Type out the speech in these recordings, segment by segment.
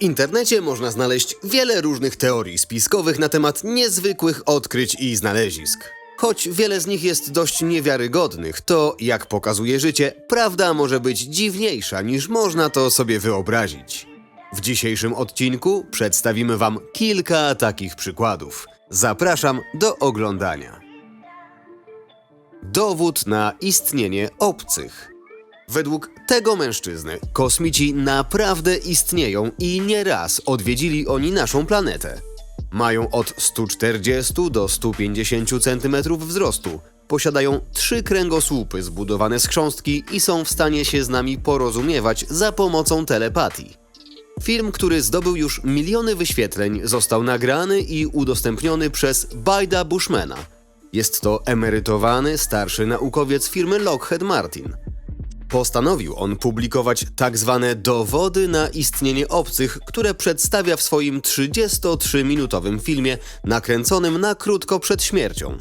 W internecie można znaleźć wiele różnych teorii spiskowych na temat niezwykłych odkryć i znalezisk. Choć wiele z nich jest dość niewiarygodnych, to jak pokazuje życie, prawda może być dziwniejsza niż można to sobie wyobrazić. W dzisiejszym odcinku przedstawimy Wam kilka takich przykładów. Zapraszam do oglądania. Dowód na istnienie obcych. Według tego mężczyzny kosmici naprawdę istnieją i nieraz odwiedzili oni naszą planetę. Mają od 140 do 150 cm wzrostu, posiadają trzy kręgosłupy zbudowane z chrząstki i są w stanie się z nami porozumiewać za pomocą telepatii. Film, który zdobył już miliony wyświetleń, został nagrany i udostępniony przez Bajda Bushmana. Jest to emerytowany, starszy naukowiec firmy Lockheed Martin. Postanowił on publikować tak zwane dowody na istnienie obcych, które przedstawia w swoim 33-minutowym filmie nakręconym na krótko przed śmiercią.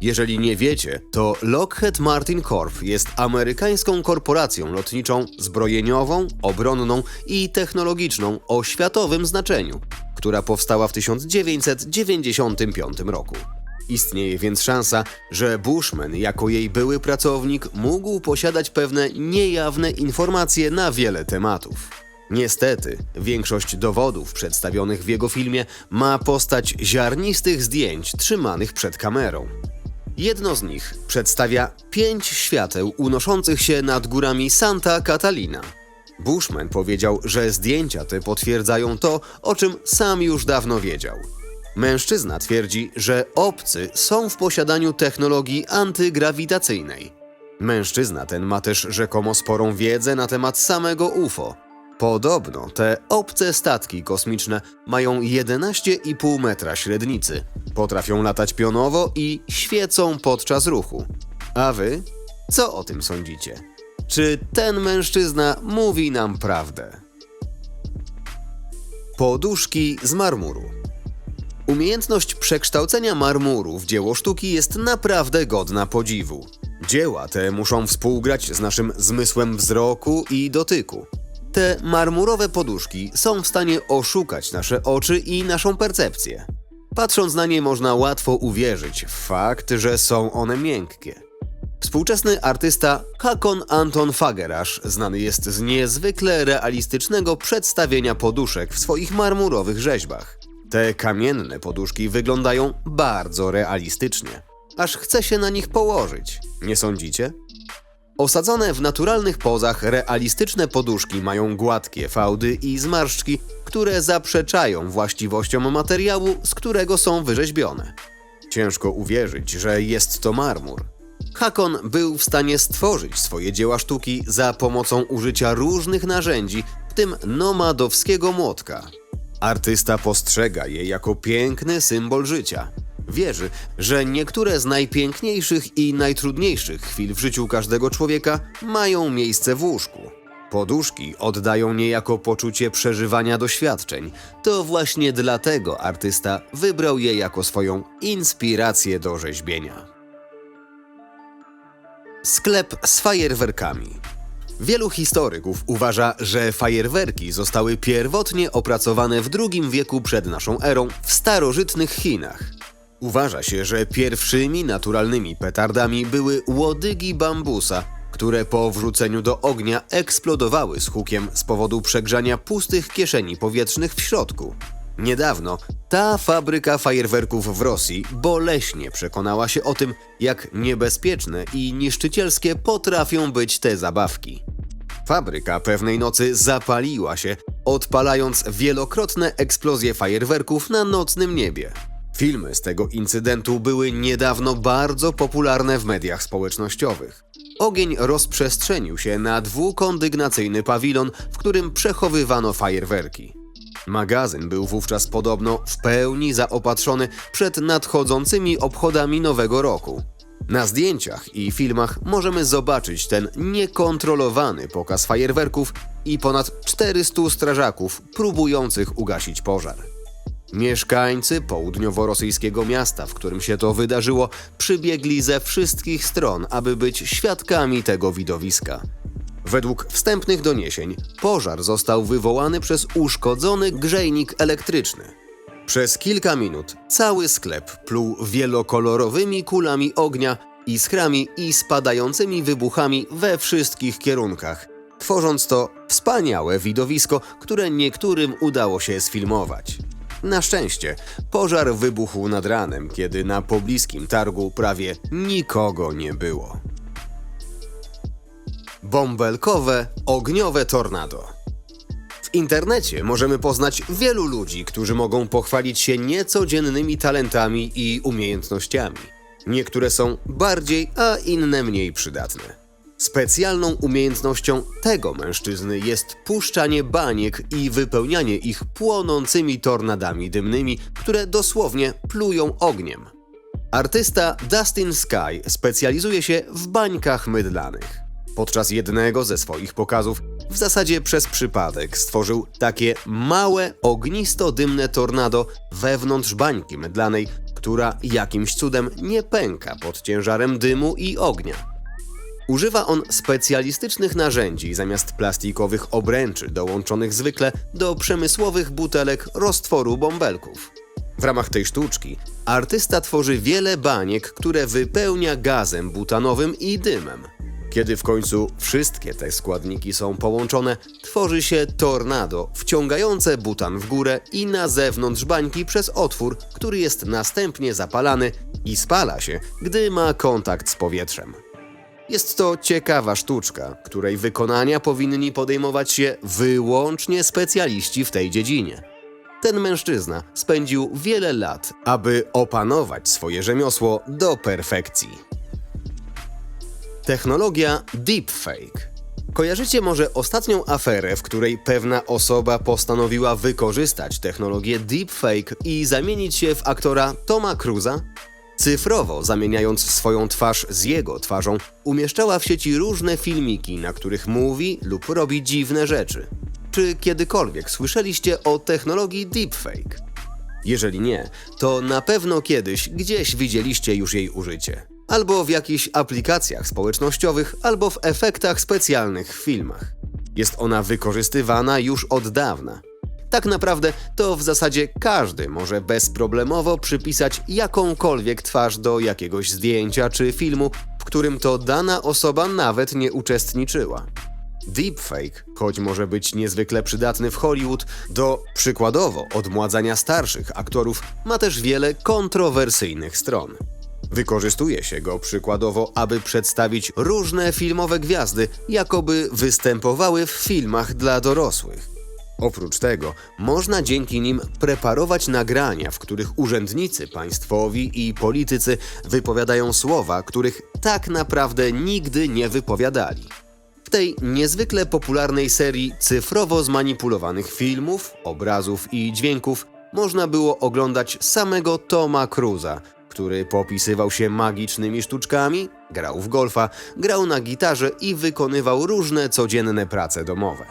Jeżeli nie wiecie, to Lockheed Martin Corp jest amerykańską korporacją lotniczą, zbrojeniową, obronną i technologiczną o światowym znaczeniu, która powstała w 1995 roku. Istnieje więc szansa, że Bushman jako jej były pracownik mógł posiadać pewne niejawne informacje na wiele tematów. Niestety, większość dowodów przedstawionych w jego filmie ma postać ziarnistych zdjęć trzymanych przed kamerą. Jedno z nich przedstawia pięć świateł unoszących się nad górami Santa Catalina. Bushman powiedział, że zdjęcia te potwierdzają to, o czym sam już dawno wiedział. Mężczyzna twierdzi, że obcy są w posiadaniu technologii antygrawitacyjnej. Mężczyzna ten ma też rzekomo sporą wiedzę na temat samego UFO. Podobno te obce statki kosmiczne mają 11,5 metra średnicy, potrafią latać pionowo i świecą podczas ruchu. A wy? Co o tym sądzicie? Czy ten mężczyzna mówi nam prawdę? Poduszki z marmuru. Umiejętność przekształcenia marmuru w dzieło sztuki jest naprawdę godna podziwu. Dzieła te muszą współgrać z naszym zmysłem wzroku i dotyku. Te marmurowe poduszki są w stanie oszukać nasze oczy i naszą percepcję. Patrząc na nie można łatwo uwierzyć w fakt, że są one miękkie. Współczesny artysta Hakon Anton Fagerasz znany jest z niezwykle realistycznego przedstawienia poduszek w swoich marmurowych rzeźbach. Te kamienne poduszki wyglądają bardzo realistycznie, aż chce się na nich położyć, nie sądzicie? Osadzone w naturalnych pozach realistyczne poduszki mają gładkie fałdy i zmarszczki, które zaprzeczają właściwościom materiału, z którego są wyrzeźbione. Ciężko uwierzyć, że jest to marmur. Hakon był w stanie stworzyć swoje dzieła sztuki za pomocą użycia różnych narzędzi, w tym nomadowskiego młotka. Artysta postrzega je jako piękny symbol życia. Wierzy, że niektóre z najpiękniejszych i najtrudniejszych chwil w życiu każdego człowieka mają miejsce w łóżku. Poduszki oddają niejako poczucie przeżywania doświadczeń. To właśnie dlatego artysta wybrał je jako swoją inspirację do rzeźbienia. Sklep z fajerwerkami. Wielu historyków uważa, że fajerwerki zostały pierwotnie opracowane w II wieku przed naszą erą w starożytnych Chinach. Uważa się, że pierwszymi naturalnymi petardami były łodygi bambusa, które po wrzuceniu do ognia eksplodowały z hukiem z powodu przegrzania pustych kieszeni powietrznych w środku. Niedawno ta fabryka fajerwerków w Rosji boleśnie przekonała się o tym, jak niebezpieczne i niszczycielskie potrafią być te zabawki. Fabryka pewnej nocy zapaliła się, odpalając wielokrotne eksplozje fajerwerków na nocnym niebie. Filmy z tego incydentu były niedawno bardzo popularne w mediach społecznościowych. Ogień rozprzestrzenił się na dwukondygnacyjny pawilon, w którym przechowywano fajerwerki. Magazyn był wówczas podobno w pełni zaopatrzony przed nadchodzącymi obchodami Nowego Roku. Na zdjęciach i filmach możemy zobaczyć ten niekontrolowany pokaz fajerwerków i ponad 400 strażaków próbujących ugasić pożar. Mieszkańcy południowo-rosyjskiego miasta, w którym się to wydarzyło, przybiegli ze wszystkich stron, aby być świadkami tego widowiska. Według wstępnych doniesień pożar został wywołany przez uszkodzony grzejnik elektryczny. Przez kilka minut cały sklep pluł wielokolorowymi kulami ognia, iskrami i spadającymi wybuchami we wszystkich kierunkach, tworząc to wspaniałe widowisko, które niektórym udało się sfilmować. Na szczęście pożar wybuchł nad ranem, kiedy na pobliskim targu prawie nikogo nie było. Bąbelkowe, ogniowe tornado. W internecie możemy poznać wielu ludzi, którzy mogą pochwalić się niecodziennymi talentami i umiejętnościami. Niektóre są bardziej, a inne mniej przydatne. Specjalną umiejętnością tego mężczyzny jest puszczanie baniek i wypełnianie ich płonącymi tornadami dymnymi, które dosłownie plują ogniem. Artysta Dustin Sky specjalizuje się w bańkach mydlanych. Podczas jednego ze swoich pokazów, w zasadzie przez przypadek, stworzył takie małe, ognisto-dymne tornado wewnątrz bańki mydlanej, która jakimś cudem nie pęka pod ciężarem dymu i ognia. Używa on specjalistycznych narzędzi zamiast plastikowych obręczy dołączonych zwykle do przemysłowych butelek roztworu bąbelków. W ramach tej sztuczki artysta tworzy wiele baniek, które wypełnia gazem butanowym i dymem. Kiedy w końcu wszystkie te składniki są połączone, tworzy się tornado wciągające butan w górę i na zewnątrz bańki przez otwór, który jest następnie zapalany i spala się, gdy ma kontakt z powietrzem. Jest to ciekawa sztuczka, której wykonania powinni podejmować się wyłącznie specjaliści w tej dziedzinie. Ten mężczyzna spędził wiele lat, aby opanować swoje rzemiosło do perfekcji. Technologia deepfake. Kojarzycie może ostatnią aferę, w której pewna osoba postanowiła wykorzystać technologię deepfake i zamienić się w aktora Toma Cruza? Cyfrowo zamieniając swoją twarz z jego twarzą, umieszczała w sieci różne filmiki, na których mówi lub robi dziwne rzeczy. Czy kiedykolwiek słyszeliście o technologii deepfake? Jeżeli nie, to na pewno kiedyś gdzieś widzieliście już jej użycie. Albo w jakichś aplikacjach społecznościowych, albo w efektach specjalnych w filmach. Jest ona wykorzystywana już od dawna. Tak naprawdę to w zasadzie każdy może bezproblemowo przypisać jakąkolwiek twarz do jakiegoś zdjęcia czy filmu, w którym to dana osoba nawet nie uczestniczyła. Deepfake, choć może być niezwykle przydatny w Hollywood, do przykładowo odmładzania starszych aktorów, ma też wiele kontrowersyjnych stron. Wykorzystuje się go przykładowo, aby przedstawić różne filmowe gwiazdy, jakoby występowały w filmach dla dorosłych. Oprócz tego, można dzięki nim preparować nagrania, w których urzędnicy państwowi i politycy wypowiadają słowa, których tak naprawdę nigdy nie wypowiadali. W tej niezwykle popularnej serii cyfrowo zmanipulowanych filmów, obrazów i dźwięków można było oglądać samego Toma Cruza, który popisywał się magicznymi sztuczkami, grał w golfa, grał na gitarze i wykonywał różne codzienne prace domowe.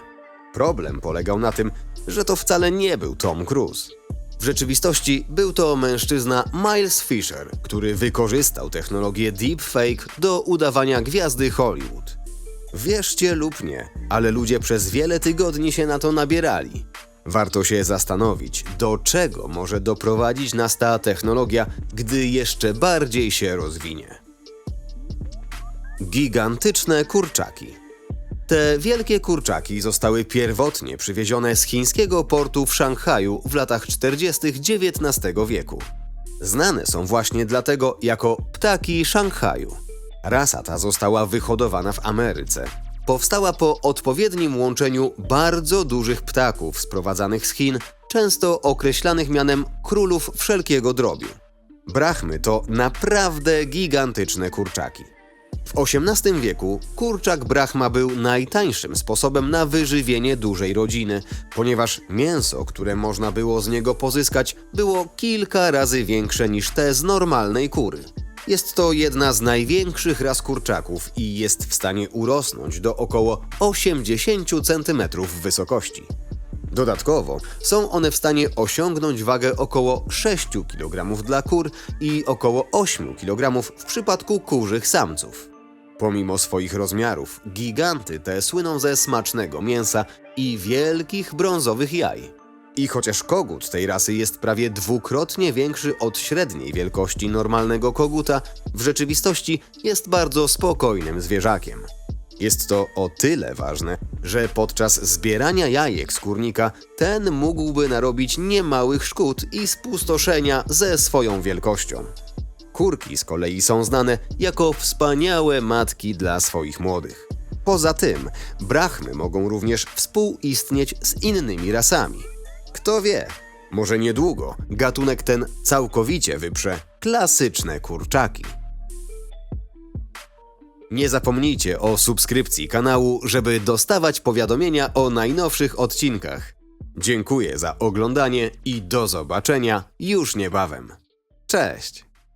Problem polegał na tym, że to wcale nie był Tom Cruise. W rzeczywistości był to mężczyzna Miles Fisher, który wykorzystał technologię deepfake do udawania gwiazdy Hollywood. Wierzcie lub nie, ale ludzie przez wiele tygodni się na to nabierali. Warto się zastanowić, do czego może doprowadzić nas ta technologia, gdy jeszcze bardziej się rozwinie. Gigantyczne kurczaki. Te wielkie kurczaki zostały pierwotnie przywiezione z chińskiego portu w Szanghaju w latach 40. XIX wieku. Znane są właśnie dlatego jako ptaki Szanghaju. Rasa ta została wyhodowana w Ameryce. Powstała po odpowiednim łączeniu bardzo dużych ptaków sprowadzanych z Chin, często określanych mianem królów wszelkiego drobiu. Brachmy to naprawdę gigantyczne kurczaki. W XVIII wieku kurczak brachma był najtańszym sposobem na wyżywienie dużej rodziny, ponieważ mięso, które można było z niego pozyskać, było kilka razy większe niż te z normalnej kury. Jest to jedna z największych ras kurczaków i jest w stanie urosnąć do około 80 cm wysokości. Dodatkowo są one w stanie osiągnąć wagę około 6 kg dla kur i około 8 kg w przypadku kurzych samców. Pomimo swoich rozmiarów, giganty te słyną ze smacznego mięsa i wielkich brązowych jaj. I chociaż kogut tej rasy jest prawie dwukrotnie większy od średniej wielkości normalnego koguta, w rzeczywistości jest bardzo spokojnym zwierzakiem. Jest to o tyle ważne, że podczas zbierania jajek z kurnika ten mógłby narobić niemałych szkód i spustoszenia ze swoją wielkością. Kurki z kolei są znane jako wspaniałe matki dla swoich młodych. Poza tym, brachmy mogą również współistnieć z innymi rasami. Kto wie, może niedługo gatunek ten całkowicie wyprze klasyczne kurczaki. Nie zapomnijcie o subskrypcji kanału, żeby dostawać powiadomienia o najnowszych odcinkach. Dziękuję za oglądanie i do zobaczenia już niebawem. Cześć!